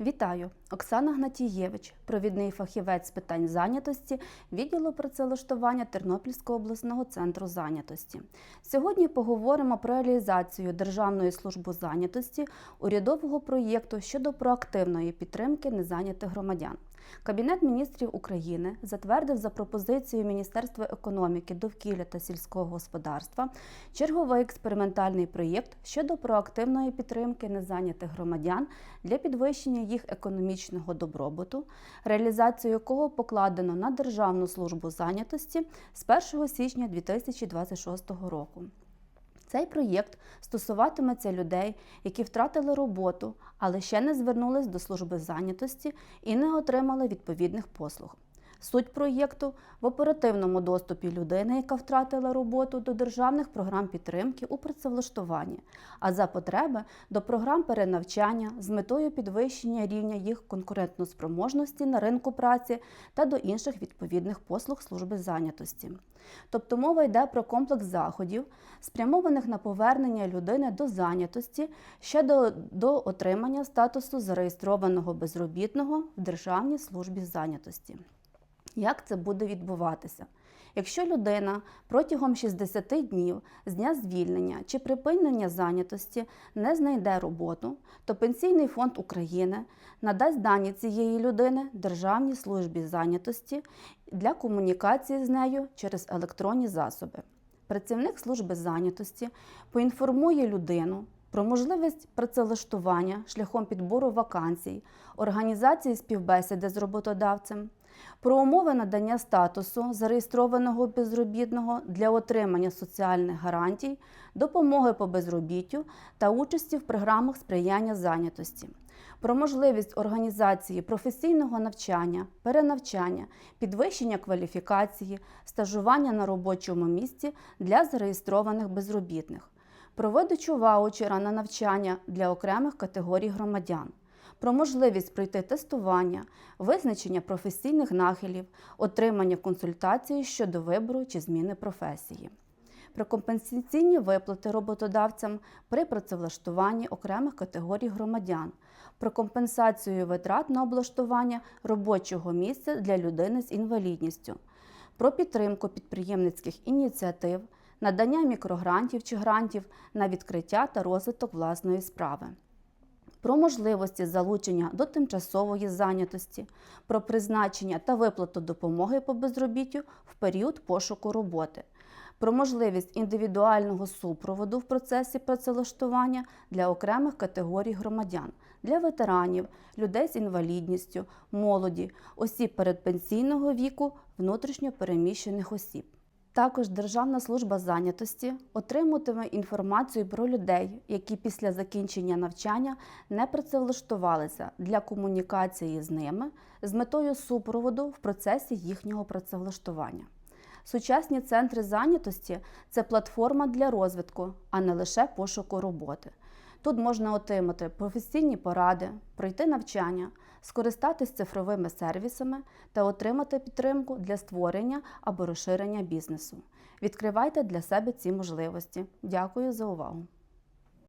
Вітаю! Оксана Гнатієвич, провідний фахівець з питань зайнятості відділу працевлаштування Тернопільського обласного центру зайнятості. Сьогодні поговоримо про реалізацію Державної служби зайнятості урядового проєкту щодо проактивної підтримки незайнятих громадян. Кабінет міністрів України затвердив за пропозицією Міністерства економіки, довкілля та сільського господарства черговий експериментальний проєкт щодо проактивної підтримки незайнятих громадян для підвищення їх економічного добробуту, реалізацію якого покладено на Державну службу зайнятості з 1 січня 2026 року. Цей проєкт стосуватиметься людей, які втратили роботу, але ще не звернулись до служби зайнятості і не отримали відповідних послуг. Суть проєкту в оперативному доступі людини, яка втратила роботу до державних програм підтримки у працевлаштуванні, а за потреби до програм перенавчання з метою підвищення рівня їх конкурентноспроможності на ринку праці та до інших відповідних послуг служби зайнятості. Тобто мова йде про комплекс заходів, спрямованих на повернення людини до зайнятості ще до, до отримання статусу зареєстрованого безробітного в Державній службі зайнятості. Як це буде відбуватися? Якщо людина протягом 60 днів з дня звільнення чи припинення зайнятості не знайде роботу, то Пенсійний фонд України надасть дані цієї людини Державній службі зайнятості для комунікації з нею через електронні засоби. Працівник служби зайнятості поінформує людину про можливість працевлаштування шляхом підбору вакансій, організації співбесіди з роботодавцем, про умови надання статусу зареєстрованого безробітного для отримання соціальних гарантій, допомоги по безробіттю та участі в програмах сприяння зайнятості, про можливість організації професійного навчання, перенавчання, підвищення кваліфікації, стажування на робочому місці для зареєстрованих безробітних, про видачу ваучера на навчання для окремих категорій громадян про можливість пройти тестування, визначення професійних нахилів, отримання консультації щодо вибору чи зміни професії, про компенсаційні виплати роботодавцям при працевлаштуванні окремих категорій громадян, про компенсацію витрат на облаштування робочого місця для людини з інвалідністю, про підтримку підприємницьких ініціатив, надання мікрогрантів чи грантів на відкриття та розвиток власної справи про можливості залучення до тимчасової зайнятості, про призначення та виплату допомоги по безробіттю в період пошуку роботи, про можливість індивідуального супроводу в процесі працевлаштування для окремих категорій громадян, для ветеранів, людей з інвалідністю, молоді, осіб передпенсійного віку, внутрішньо переміщених осіб. Також Державна служба зайнятості отримуватиме інформацію про людей, які після закінчення навчання не працевлаштувалися для комунікації з ними з метою супроводу в процесі їхнього працевлаштування. Сучасні центри зайнятості це платформа для розвитку, а не лише пошуку роботи. Тут можна отримати професійні поради, пройти навчання, скористатись цифровими сервісами та отримати підтримку для створення або розширення бізнесу. Відкривайте для себе ці можливості. Дякую за увагу!